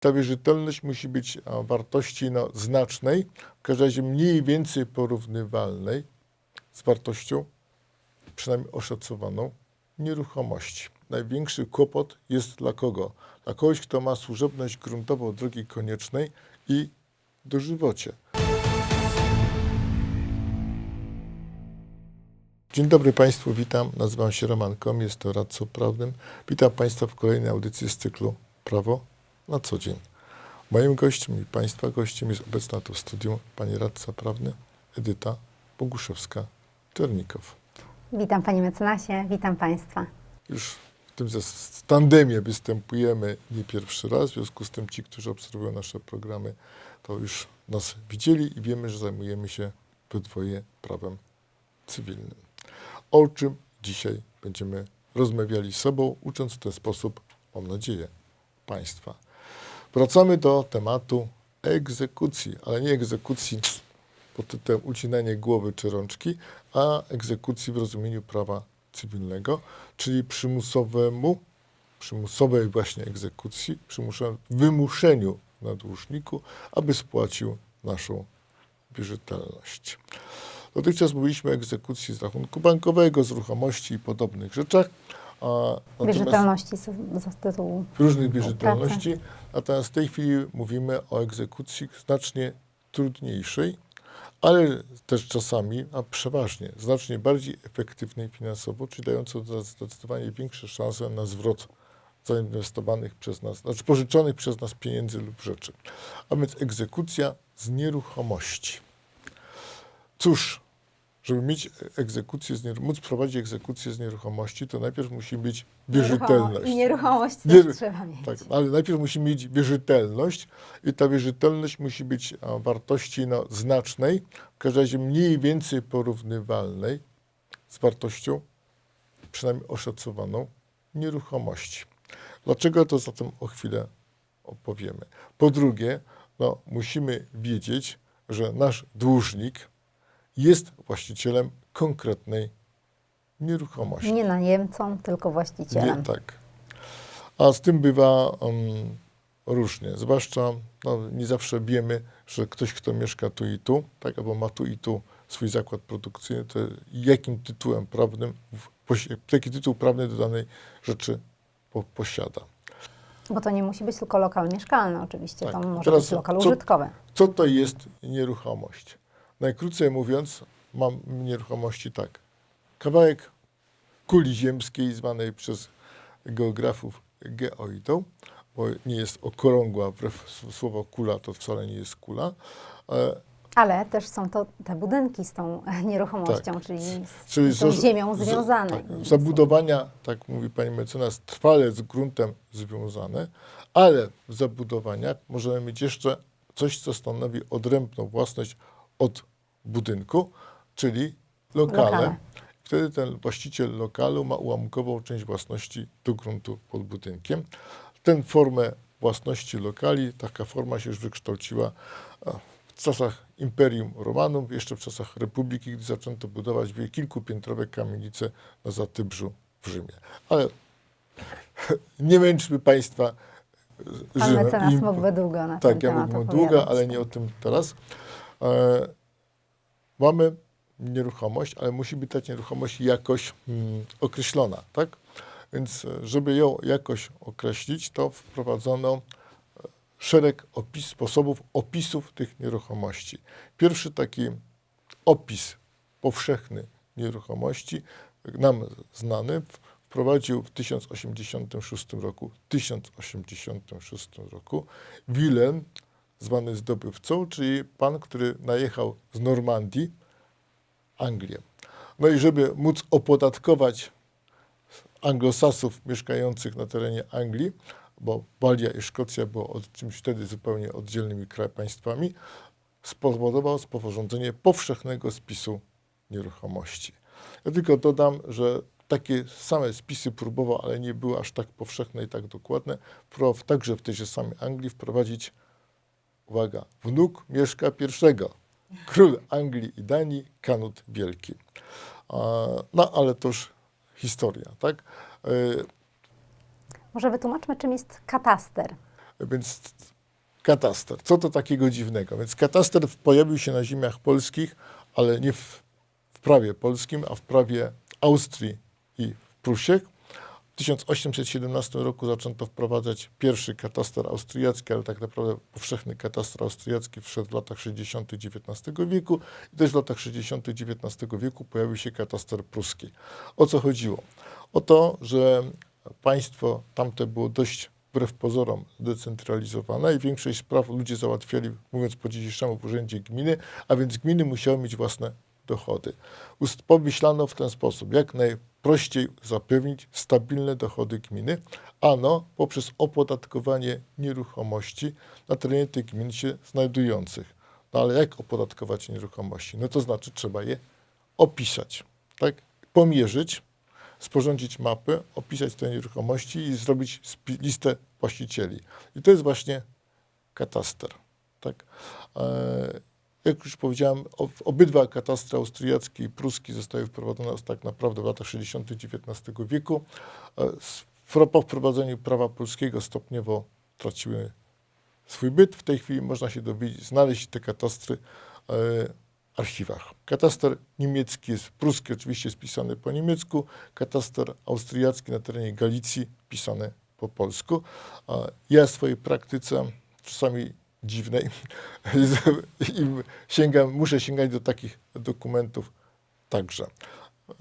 ta wierzytelność musi być wartości no, znacznej, w każdym razie mniej więcej porównywalnej z wartością, przynajmniej oszacowaną, nieruchomości. Największy kłopot jest dla kogo? Dla kogoś, kto ma służebność gruntową drogi koniecznej i dożywocie. Dzień dobry Państwu, witam. Nazywam się Roman Kom, jestem radcą prawnym. Witam Państwa w kolejnej audycji z cyklu Prawo na co dzień. Moim gościem i Państwa gościem jest obecna tu w studiu pani radca prawny Edyta Boguszewska-Czernikow. Witam Panie Mecenasie, witam Państwa. Już w tym tandemie występujemy nie pierwszy raz, w związku z tym ci, którzy obserwują nasze programy, to już nas widzieli i wiemy, że zajmujemy się we dwoje prawem cywilnym. O czym dzisiaj będziemy rozmawiali z sobą, ucząc w ten sposób, mam nadzieję, Państwa. Wracamy do tematu egzekucji, ale nie egzekucji pod tytułem ucinanie głowy czy rączki, a egzekucji w rozumieniu prawa cywilnego, czyli przymusowemu, przymusowej właśnie egzekucji, przymusza- wymuszeniu na dłużniku, aby spłacił naszą wierzytelność. Dotychczas mówiliśmy o egzekucji z rachunku bankowego, z ruchomości i podobnych rzeczach. Wierzytelności z, tytułu różnych wierzytelności. Natomiast w tej chwili mówimy o egzekucji znacznie trudniejszej, ale też czasami, a przeważnie znacznie bardziej efektywnej finansowo, czyli dającą zdecydowanie większe szanse na zwrot zainwestowanych przez nas, znaczy pożyczonych przez nas pieniędzy lub rzeczy. A więc egzekucja z nieruchomości. Cóż, żeby mieć egzekucję, z nieru- móc prowadzić egzekucję z nieruchomości, to najpierw musi być wierzytelność. I nieruchomość Nie- też trzeba mieć. Tak, ale najpierw musi mieć wierzytelność i ta wierzytelność musi być a, wartości no, znacznej, w każdym razie mniej więcej porównywalnej z wartością, przynajmniej oszacowaną, nieruchomości. Dlaczego to zatem o chwilę opowiemy? Po drugie, no, musimy wiedzieć, że nasz dłużnik jest właścicielem konkretnej nieruchomości. Nie najemcą, tylko właścicielem. Nie, tak. A z tym bywa um, różnie. Zwłaszcza no, nie zawsze wiemy, że ktoś, kto mieszka tu i tu, tak, albo ma tu i tu swój zakład produkcyjny, to jakim tytułem prawnym, jaki tytuł prawny do danej rzeczy po, posiada. Bo to nie musi być tylko lokal mieszkalny oczywiście, Tak. to może Teraz być lokal co- użytkowy. Co to jest nieruchomość? Najkrócej mówiąc, mam nieruchomości tak. Kawałek kuli ziemskiej, zwanej przez geografów geoidą, bo nie jest okrągła, wbrew słowo kula to wcale nie jest kula. E, Ale też są to te budynki z tą nieruchomością, Tak. czyli z, Czyli z tą za- ziemią za- związane. Tak, zabudowania, tak mówi pani mecenas, trwale z gruntem związane, ale w zabudowaniach możemy mieć jeszcze coś, co stanowi odrębną własność od budynku, czyli lokale. Lokale. Wtedy ten właściciel lokalu ma ułamkową część własności do gruntu pod budynkiem. Tę formę własności lokali, taka forma się już wykształciła e, w czasach Imperium Romanum, jeszcze w czasach Republiki, gdy zaczęto budować kilkupiętrowe kamienice na Zatybrzu w Rzymie. Ale nie męczmy Państwa Pan Rzymem. mecenas Im- mógłby długo na tak, ten ja temat mógłbym opowiadać. długo, ale nie o tym teraz. E, mamy nieruchomość, ale musi być ta nieruchomość jakoś mm, określona, tak? Więc e, żeby ją jakoś określić, to wprowadzono e, szereg opis, sposobów opisów tych nieruchomości. Pierwszy taki opis powszechny nieruchomości, nam znany, wprowadził w 1086 roku, 1086 roku Wilhelm, zwany zdobywcą, czyli pan, który najechał z Normandii Anglię. No i żeby móc opodatkować anglosasów mieszkających na terenie Anglii, bo Walia i Szkocja było od, czymś wtedy zupełnie oddzielnymi kraj, państwami, spowodował sporządzenie powszechnego spisu nieruchomości. Ja tylko dodam, że takie same spisy próbował, ale nie były aż tak powszechne i tak dokładne, próbował także w tej samej Anglii wprowadzić, uwaga, wnuk Mieszka I, król Anglii i Danii, Kanut Wielki. No, ale to już historia, tak? E, Może wytłumaczmy, czym jest kataster. Więc kataster. Co to takiego dziwnego? Więc kataster pojawił się na ziemiach polskich, ale nie w, w prawie polskim, a w prawie Austrii i w Prusiach. W 1817 roku zaczęto wprowadzać pierwszy kataster austriacki, ale tak naprawdę powszechny kataster austriacki wszedł w latach 60. XIX wieku i też w latach 60. XIX wieku pojawił się kataster pruski. O co chodziło? O to, że państwo tamte było dość wbrew pozorom zdecentralizowane i większość spraw ludzie załatwiali, mówiąc po dzisiejszemu, w urzędzie gminy, a więc gminy musiały mieć własne dochody. Pomyślano w ten sposób, jak najprościej zapewnić stabilne dochody gminy, ano poprzez opodatkowanie nieruchomości na terenie tych gmin się znajdujących. No ale jak opodatkować nieruchomości? No to znaczy trzeba je opisać, tak? pomierzyć, sporządzić mapy, opisać te nieruchomości i zrobić listę właścicieli. I to jest właśnie kataster. Tak? E, jak już powiedziałem, obydwa katastry austriacki i pruski zostały wprowadzone tak naprawdę w latach 60. XIX wieku. Po wprowadzeniu prawa polskiego stopniowo traciły swój byt. W tej chwili można się dowiedzieć, znaleźć te katastry e, archiwach. Kataster niemiecki jest, pruski oczywiście jest pisany po niemiecku, kataster austriacki na terenie Galicji pisany po polsku. Ja w swojej praktyce, czasami dziwnej, i sięgam, muszę sięgać do takich dokumentów także.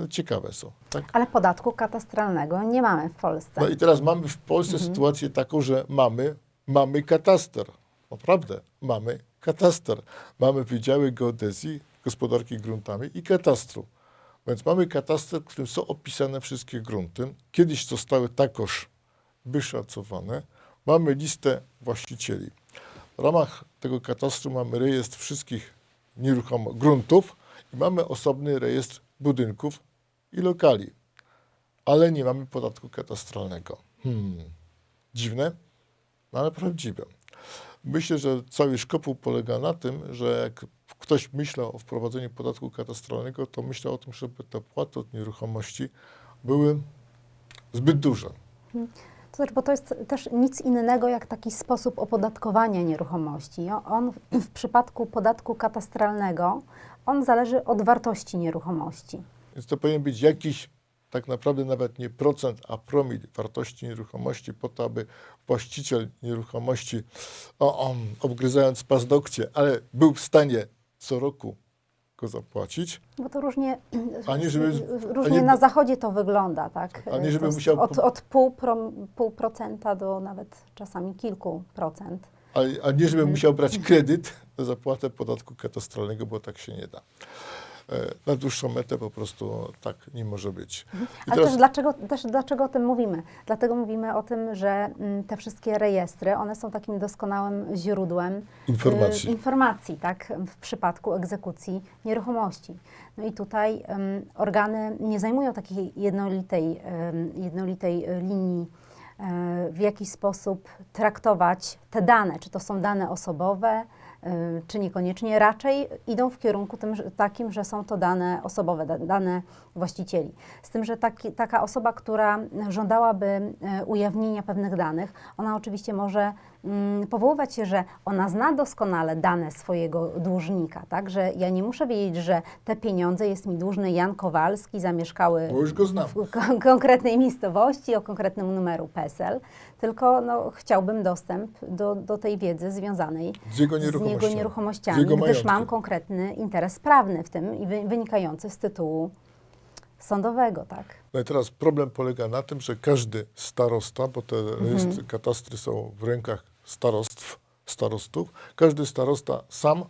Ciekawe są. Tak? Ale podatku katastralnego nie mamy w Polsce. No i teraz mamy w Polsce sytuację taką, że mamy, mamy kataster. Naprawdę, mamy kataster. Mamy wydziały geodezji, gospodarki gruntami i katastru. Więc mamy kataster, w którym są opisane wszystkie grunty. Kiedyś zostały takoż wyszacowane. Mamy listę właścicieli. W ramach tego katastru mamy rejestr wszystkich nieruchomo gruntów i mamy osobny rejestr budynków i lokali ale nie mamy podatku katastralnego. Hmm. Dziwne, no ale prawdziwe. Myślę, że cały szkopuł polega na tym, że jak ktoś myślał o wprowadzeniu podatku katastralnego, to myślał o tym, żeby te płaty od nieruchomości były zbyt duże. To znaczy, bo to jest też nic innego jak taki sposób opodatkowania nieruchomości. On w przypadku podatku katastralnego, on zależy od wartości nieruchomości. Więc to powinien być jakiś, tak naprawdę nawet nie procent, a promil wartości nieruchomości, po to, aby właściciel nieruchomości, o, o, obgryzając paznokcie, ale był w stanie co roku go zapłacić. Bo to różnie, A nie, żeby- a różnie nie- na zachodzie to wygląda, tak? A nie, żeby musiał Od, od pół, pro, pół procenta do nawet czasami kilku procent. A, a nie, żebym musiał brać kredyt na zapłatę podatku katastralnego, bo tak się nie da. E, Na dłuższą metę po prostu tak nie może być. I Ale teraz też dlaczego, też dlaczego o tym mówimy? Dlatego mówimy o tym, że mm, te wszystkie rejestry, one są takim doskonałym źródłem Informacji. y, informacji tak, w przypadku egzekucji nieruchomości. No i tutaj em, organy nie zajmują takiej jednolitej, em, jednolitej y, linii, e, w jaki sposób traktować te dane, czy to są dane osobowe, y, czy niekoniecznie, raczej idą w kierunku tym, takim, że są to dane osobowe, da- dane właścicieli. Z tym, że taki, taka osoba, która żądałaby e, ujawnienia pewnych danych, ona oczywiście może mm, powoływać się, że ona zna doskonale dane swojego dłużnika, tak? Że ja nie muszę wiedzieć, że te pieniądze jest mi dłużny Jan Kowalski, zamieszkały Bo już go znam. w kon- konkretnej miejscowości, o konkretnym numeru PESEL, tylko no, chciałbym dostęp do, do tej wiedzy związanej z jego jego nieruchomościami. jego gdyż mam konkretny interes prawny w tym i wy, wynikający z tytułu sądowego, tak? No i teraz problem polega na tym, że każdy starosta, bo te Mhm. rejestry, katastry są w rękach starostw, starostów, każdy starosta sam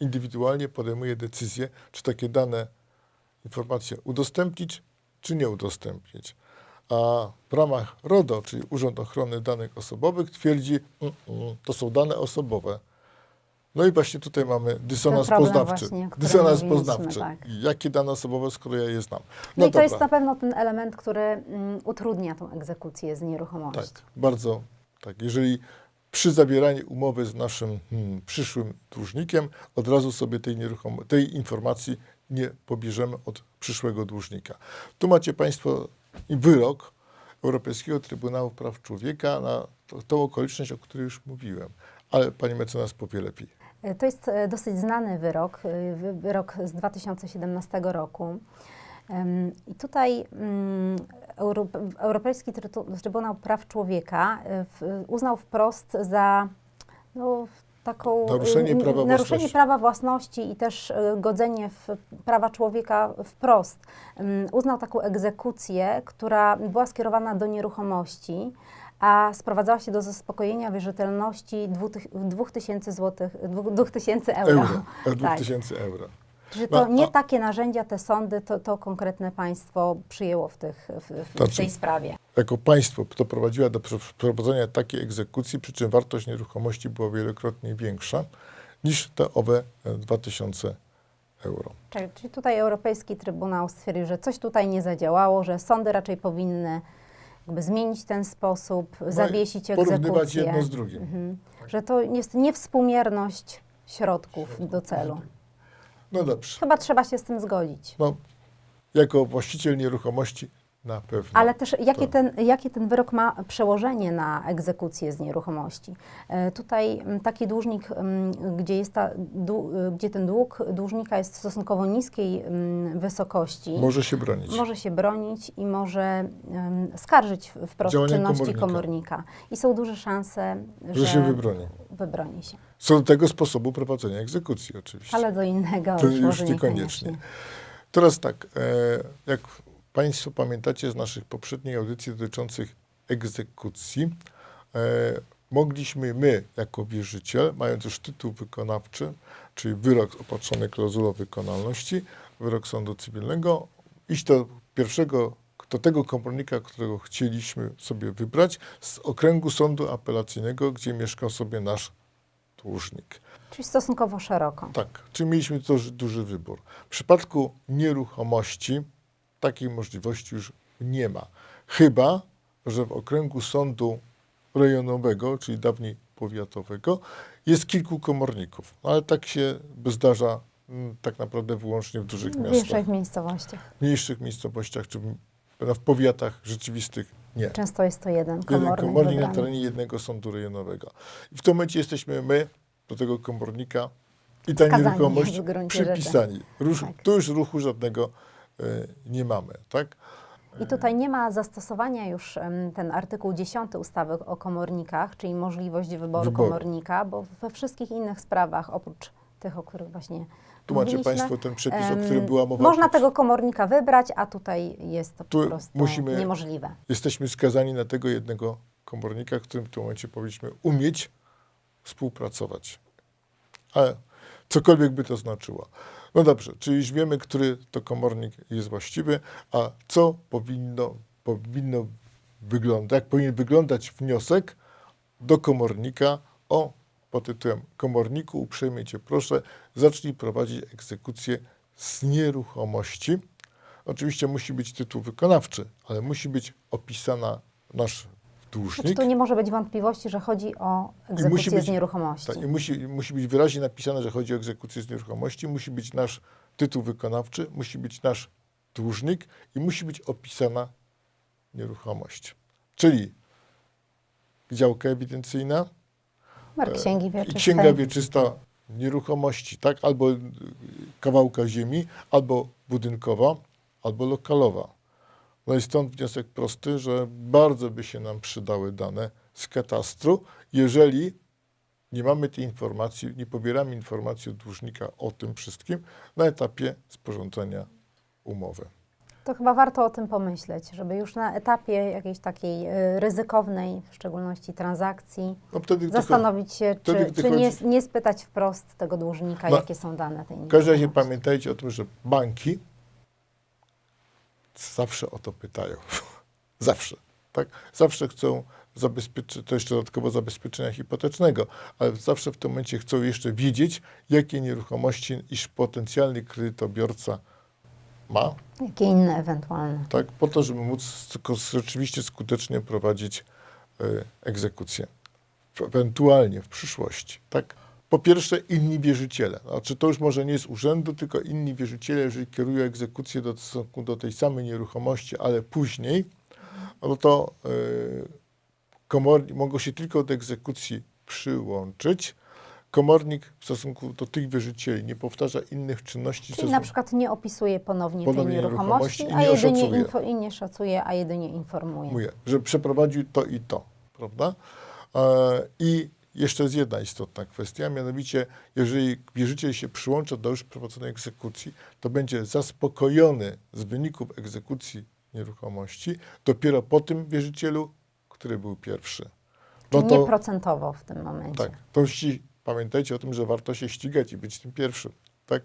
indywidualnie podejmuje decyzję, czy takie dane, informacje udostępnić, czy nie udostępnić. A w ramach RODO, czyli Urząd Ochrony Danych Osobowych, twierdzi, mm, mm, to są dane osobowe. No i właśnie tutaj mamy dysonans poznawczy. właśnie, Dysonans poznawczy. tak. I Jakie dane osobowe, skoro ja je znam? No, i to dobra. jest na pewno ten element, który mm, utrudnia tą egzekucję z nieruchomości. Tak, bardzo tak. Jeżeli przy zawieraniu umowy z naszym hmm, przyszłym dłużnikiem, od razu sobie tej, nieruchom- tej informacji nie pobierzemy od przyszłego dłużnika. Tu macie Państwo i wyrok Europejskiego Trybunału Praw Człowieka na to, tą okoliczność, o której już mówiłem. Ale pani mecenas powie lepiej. E, To jest e, dosyć znany wyrok, e, wy- wyrok z 2017 roku. I tutaj mm, Euro, Europejski Trybunał Praw Człowieka uznał wprost za no, taką Naruszenie prawa naruszenie własności. prawa własności i też godzenie w prawa człowieka wprost. Uznał taką egzekucję, która była skierowana do nieruchomości, a sprowadzała się do zaspokojenia wierzytelności 2000 zł, 2000 euro. Euro. e, Tak. 2000 euro. Że to No, nie a- takie narzędzia, te sądy, to, to konkretne państwo przyjęło w, tych, w, w Znaczy- tej sprawie. Jako państwo doprowadziła do przeprowadzenia takiej egzekucji, przy czym wartość nieruchomości była wielokrotnie większa niż te owe e, 2000 euro. Czyli, czyli tutaj Europejski Trybunał stwierdził, że coś tutaj nie zadziałało, że sądy raczej powinny jakby zmienić ten sposób, zawiesić No Porównywać egzekucję. jedno z drugim. Mhm. Że to jest niewspółmierność środków do celu. No dobrze. Chyba trzeba się z tym zgodzić. No, jako właściciel nieruchomości na pewno. Ale też jakie Tak. ten, jakie ten wyrok ma przełożenie na egzekucję z nieruchomości? E, Tutaj m, taki dłużnik, m, gdzie, jest ta, dłu- y, gdzie ten dług dłużnika jest stosunkowo niskiej m, wysokości, Może się bronić. może się bronić i może skarżyć wprost Działania czynności komornika. komornika. I są duże szanse, że, Że się wybroni. wybroni się. Co do tego sposobu prowadzenia egzekucji oczywiście. Ale do innego To już, już niekoniecznie. niekoniecznie. Teraz tak, e, jak Państwo pamiętacie z naszych poprzednich audycji dotyczących egzekucji, e, mogliśmy my, jako wierzyciel, mając już tytuł wykonawczy, czyli wyrok opatrzony klauzulą wykonalności, wyrok sądu cywilnego, iść do pierwszego, do tego komornika, którego chcieliśmy sobie wybrać, z okręgu sądu apelacyjnego, gdzie mieszkał sobie nasz dłużnik. Czyli stosunkowo szeroko. Tak, czyli mieliśmy duży, duży wybór. W przypadku nieruchomości takiej możliwości już nie ma. Chyba, że w okręgu sądu rejonowego, czyli dawniej powiatowego, jest kilku komorników. Ale tak się zdarza mm, tak naprawdę wyłącznie w dużych W miastach. większych miejscowościach. W mniejszych miejscowościach czy w- w powiatach rzeczywistych nie. Często jest to jeden Jeden komornik komornik na wybrany. terenie jednego sądu rejonowego. I w tym momencie jesteśmy my do tego komornika i ta Skazani nieruchomość w przypisani. Rusz, Tak. Tu już ruchu żadnego nie mamy, tak? I tutaj nie ma zastosowania już ten artykuł 10 ustawy o komornikach, czyli możliwość wyboru, Wyboru. komornika, bo we wszystkich innych sprawach, oprócz tych, o których właśnie Tu macie Państwo ten przepis, o którym była mowa. Można tego komornika wybrać, a tutaj jest to Tu po prostu musimy- niemożliwe. Jesteśmy skazani na tego jednego komornika, którym w tym momencie powinniśmy umieć współpracować. Ale cokolwiek by to znaczyło. No dobrze, czyli już wiemy, który to komornik jest właściwy, a co powinno, powinno wyglądać, jak powinien wyglądać wniosek do komornika o pod tytułem Komorniku, uprzejmie Cię proszę, zacznij prowadzić egzekucję z nieruchomości. Oczywiście musi być tytuł wykonawczy, ale musi być opisana nasz dłużnik. Znaczy, tu nie może być wątpliwości, że chodzi o egzekucję być- z nieruchomości. Tak, i musi, musi być wyraźnie napisane, że chodzi o egzekucję z nieruchomości, musi być nasz tytuł wykonawczy, musi być nasz dłużnik i musi być opisana nieruchomość. Czyli działka ewidencyjna, Numer księgi i wieczystej. księga wieczysta nieruchomości, tak? Albo y, kawałka ziemi, albo budynkowa, albo lokalowa. No i stąd wniosek prosty, że bardzo by się nam przydały dane z katastru, jeżeli nie mamy tej informacji, nie pobieramy informacji od dłużnika o tym wszystkim na etapie sporządzenia umowy. To chyba warto o tym pomyśleć, żeby już na etapie jakiejś takiej y, ryzykownej, w szczególności transakcji, No wtedy zastanowić się, wtedy, czy, czy nie, chodzi- nie spytać wprost tego dłużnika, No, jakie są dane tej w każdym razie nieruchomości. pamiętajcie o tym, że banki zawsze o to pytają. zawsze. Tak? Zawsze chcą zabezpieczyć, to jeszcze dodatkowo zabezpieczenia hipotecznego, ale zawsze w tym momencie chcą jeszcze wiedzieć, jakie nieruchomości iż potencjalny kredytobiorca ma, Jakie inne ewentualne. tak? po to, żeby móc rzeczywiście skutecznie prowadzić e, egzekucję. Ewentualnie w przyszłości. Tak? Po pierwsze, inni wierzyciele. Znaczy, to już może nie z urzędu, tylko inni wierzyciele, jeżeli kierują egzekucję do, stosunku do tej samej nieruchomości, ale później no to y, komorni mogą się tylko do egzekucji przyłączyć. Komornik w stosunku do tych wierzycieli nie powtarza innych czynności. Czyli na przykład nie opisuje ponownie, Ponownie tej nieruchomości, nieruchomości a nie jedynie oszacuje. info, i nie szacuje, a jedynie informuje. Mówię, że przeprowadził to i to, prawda? E, I jeszcze jest jedna istotna kwestia, mianowicie, jeżeli wierzyciel się przyłącza do już prowadzonej egzekucji, to będzie zaspokojony z wyników egzekucji nieruchomości dopiero po tym wierzycielu, który był pierwszy. Czyli nie procentowo w tym momencie. Tak, to musi, pamiętajcie o tym, że warto się ścigać i być tym pierwszym. Tak?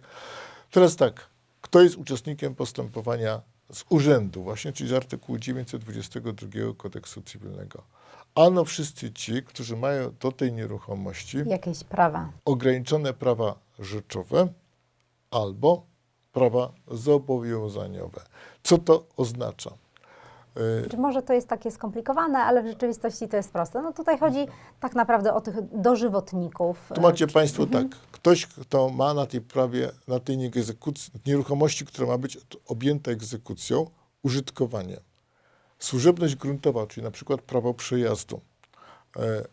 Teraz tak, kto jest uczestnikiem postępowania z urzędu właśnie, czyli z artykułu 922 kodeksu cywilnego? Ano wszyscy ci, którzy mają do tej nieruchomości Jakieś prawa. ograniczone prawa rzeczowe albo prawa zobowiązaniowe. Co to oznacza? Y, Czy może to jest takie skomplikowane, ale w rzeczywistości to jest proste. No tutaj chodzi tak naprawdę o tych dożywotników. Tu macie Państwo tak, ktoś, kto ma na tej prawie, na tej nieruchomości, która ma być objęta egzekucją, użytkowanie. Służebność gruntowa, czyli na przykład prawo przejazdu, e,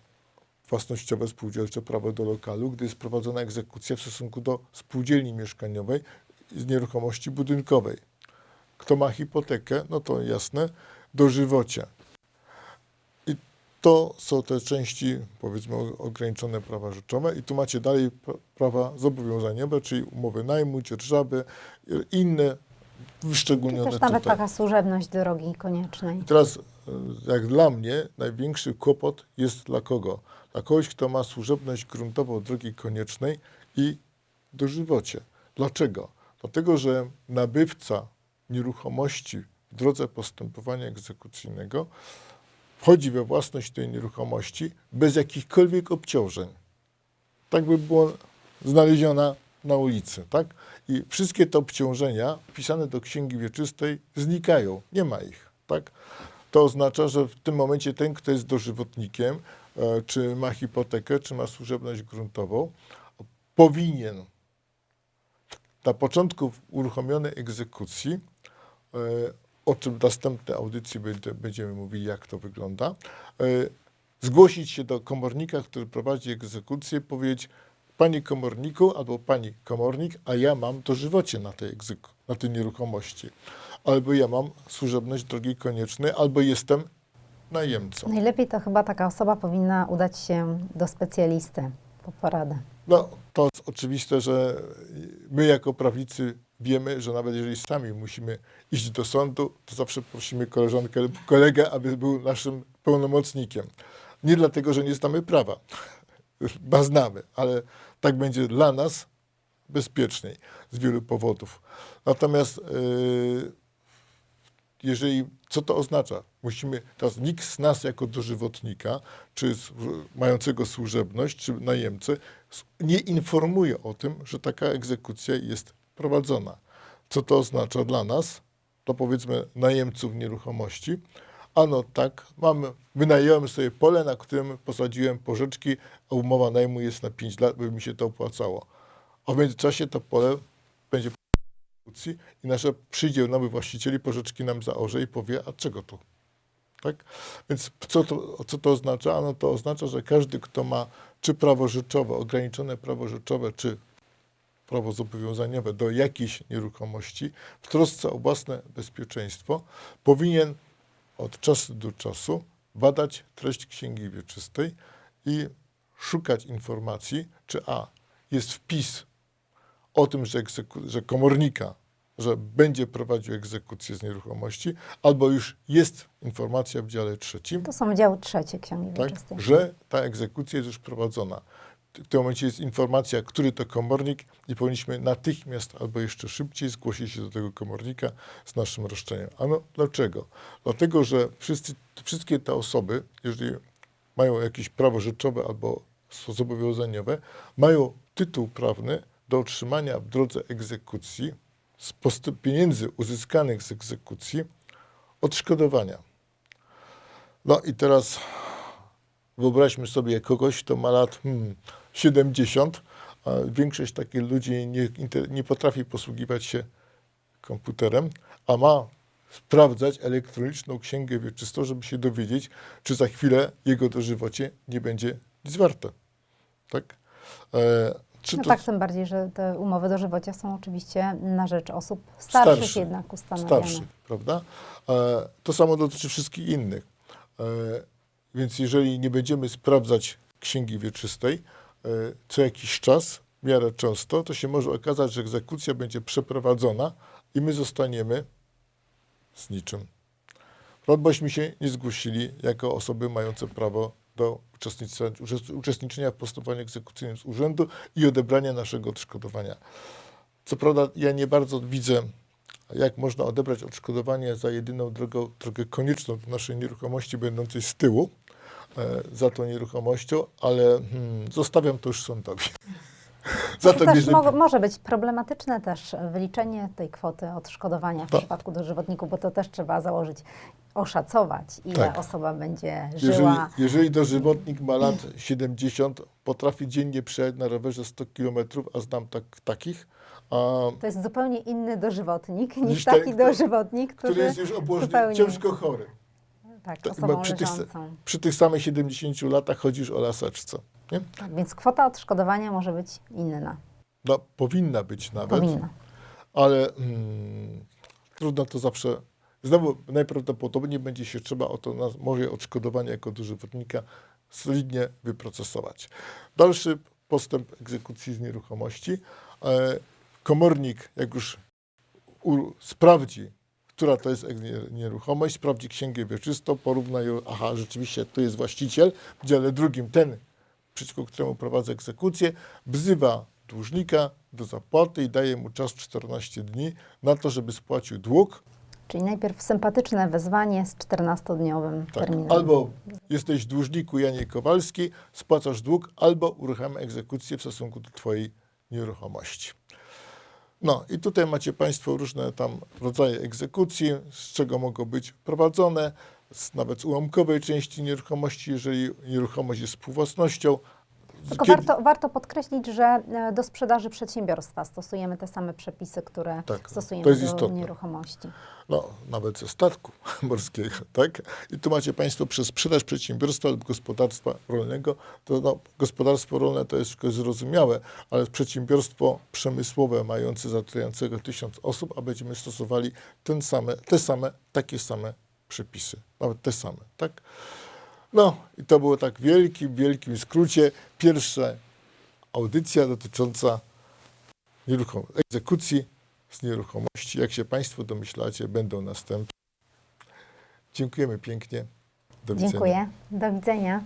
własnościowe, spółdzielcze prawo do lokalu, gdy jest prowadzona egzekucja w stosunku do spółdzielni mieszkaniowej z nieruchomości budynkowej. Kto ma hipotekę, no to jasne, dożywocie. I to są te części, powiedzmy, ograniczone prawa rzeczowe. I tu macie dalej pra- prawa zobowiązaniowe, czyli umowy najmu, dzierżawy, i inne Czy wyszczególnione też nawet tutaj. taka służebność drogi koniecznej. I teraz, e, jak dla mnie, największy kłopot jest dla kogo? Dla kogoś, kto ma służebność gruntową drogi koniecznej i dożywocie. Dlaczego? Dlatego, że nabywca nieruchomości w drodze postępowania egzekucyjnego wchodzi we własność tej nieruchomości bez jakichkolwiek obciążeń. Tak by było znaleziona na ulicy, tak? I wszystkie te obciążenia wpisane do księgi wieczystej znikają, nie ma ich, tak? To oznacza, że w tym momencie ten, kto jest dożywotnikiem, e, czy ma hipotekę, czy ma służebność gruntową, powinien na początku uruchomionej egzekucji, e, o czym w następnej audycji będzie- będziemy mówili, jak to wygląda, e, zgłosić się do komornika, który prowadzi egzekucję, powiedzieć, panie komorniku albo pani komornik, a ja mam dożywocie na tej, na tej nieruchomości. Albo ja mam służebność drogi koniecznej, albo jestem najemcą. Najlepiej to chyba taka osoba powinna udać się do specjalisty po poradę. No, to jest oczywiste, że my jako prawnicy wiemy, że nawet jeżeli sami musimy iść do sądu, to zawsze prosimy koleżankę lub kolegę, aby był naszym pełnomocnikiem. Nie dlatego, że nie znamy prawa, bo znamy, ale tak będzie dla nas bezpieczniej z wielu powodów. Natomiast yy, jeżeli, co to oznacza? Musimy, teraz nikt z nas jako dożywotnika, czy z, mającego służebność, czy najemcy, nie informuje o tym, że taka egzekucja jest prowadzona. Co to oznacza dla nas, to powiedzmy najemców nieruchomości? Ano tak, mamy, wynająłem sobie pole, na którym posadziłem porzeczki, a umowa najmu jest na 5 lat, by mi się to opłacało. A w międzyczasie to pole będzie egzekucji i nasze przyjdzie nowy właściciel i pożyczki nam zaorze i powie, a czego tu? Tak? Więc co to, co to oznacza? Ano to oznacza, że każdy, kto ma czy prawo rzeczowe, ograniczone prawo rzeczowe, czy prawo zobowiązaniowe do jakiejś nieruchomości, w trosce o własne bezpieczeństwo, powinien od czasu do czasu badać treść księgi wieczystej i szukać informacji, czy a jest wpis o tym, że, że komornika, że będzie prowadził egzekucję z nieruchomości, albo już jest informacja w dziale trzecim, To są działy trzecie Księgi tak, Wieczystej. że ta egzekucja jest już prowadzona. W tym momencie jest informacja, który to komornik i powinniśmy natychmiast albo jeszcze szybciej zgłosić się do tego komornika z naszym roszczeniem. A no dlaczego? Dlatego, że wszyscy, wszystkie te osoby, jeżeli mają jakieś prawo rzeczowe albo zobowiązaniowe, mają tytuł prawny do otrzymania w drodze egzekucji z pieniędzy uzyskanych z egzekucji odszkodowania. No i teraz wyobraźmy sobie kogoś, kto ma lat hmm, 70, a większość takich ludzi nie, nie potrafi posługiwać się komputerem, a ma sprawdzać elektroniczną księgę wieczystą, żeby się dowiedzieć, czy za chwilę jego dożywocie nie będzie nic warte. Tak? E, No to tak, tym bardziej, że te umowy dożywocia są oczywiście na rzecz osób starszych Starszy. jednak ustanawiane. starszy, prawda? E, to samo dotyczy wszystkich innych. E, więc jeżeli nie będziemy sprawdzać księgi wieczystej co jakiś czas, w miarę często, to się może okazać, że egzekucja będzie przeprowadzona i my zostaniemy z niczym. Prawda, Bośmy się nie zgłosili jako osoby mające prawo do uczestniczenia w postępowaniu egzekucyjnym z urzędu i odebrania naszego odszkodowania. Co prawda, ja nie bardzo widzę, jak można odebrać odszkodowanie za jedyną drogą, drogę konieczną do naszej nieruchomości będącej z tyłu, e, za tą nieruchomością, ale hmm, zostawiam to już sądowi. za To to też mo- może być problematyczne też wyliczenie tej kwoty odszkodowania w Tak. przypadku dożywotników, bo to też trzeba założyć, oszacować, ile Tak. osoba będzie jeżeli, żyła. jeżeli dożywotnik ma lat 70, potrafi dziennie przejechać na rowerze 100 km, a znam tak, takich, To jest zupełnie inny dożywotnik niż, Niż ten, taki kto- dożywotnik, który, który jest już obłożony, zupełnie- ciężko chory. Tak, osobą bo przy tych, przy tych samych 70 latach chodzisz o laseczce. Nie? Tak, więc kwota odszkodowania może być inna. No, powinna być nawet, Powinna. ale mm, trudno to zawsze. Znowu najprawdopodobniej będzie się trzeba o to na, moje odszkodowanie jako dożywotnika solidnie wyprocesować. Dalszy postęp egzekucji z nieruchomości. E, komornik, jak już u, sprawdzi, która to jest nieruchomość, sprawdzi księgę wieczystą, porówna ją, aha, rzeczywiście tu jest właściciel, w dziale drugim ten, przeciwko któremu prowadzę egzekucję, wzywa dłużnika do zapłaty i daje mu czas 14 dni na to, żeby spłacił dług. Czyli najpierw sympatyczne wezwanie z 14-dniowym Tak. terminem. Albo jesteś dłużniku Janie Kowalski, spłacasz dług, albo uruchamiam egzekucję w stosunku do twojej nieruchomości. No i tutaj macie Państwo różne tam rodzaje egzekucji, z czego mogą być prowadzone, z, nawet z ułamkowej części nieruchomości, jeżeli nieruchomość jest współwłasnością. Tylko Kiedy- warto, warto podkreślić, że e, do sprzedaży przedsiębiorstwa stosujemy te same przepisy, które Tak, stosujemy to jest do istotne. nieruchomości. no, nawet ze statku morskiego, tak? I tu macie Państwo przez sprzedaż przedsiębiorstwa lub gospodarstwa rolnego, to no, gospodarstwo rolne to jest wszystko zrozumiałe, ale przedsiębiorstwo przemysłowe mające zatrudniającego tysiąc osób, a będziemy stosowali ten same, te same, takie same przepisy, nawet te same, tak? No i to było tak w wielkim, wielkim skrócie pierwsza audycja dotycząca egzekucji z nieruchomości. Jak się Państwo domyślacie, będą następne. Dziękujemy pięknie. Do widzenia. Dziękuję. Do widzenia.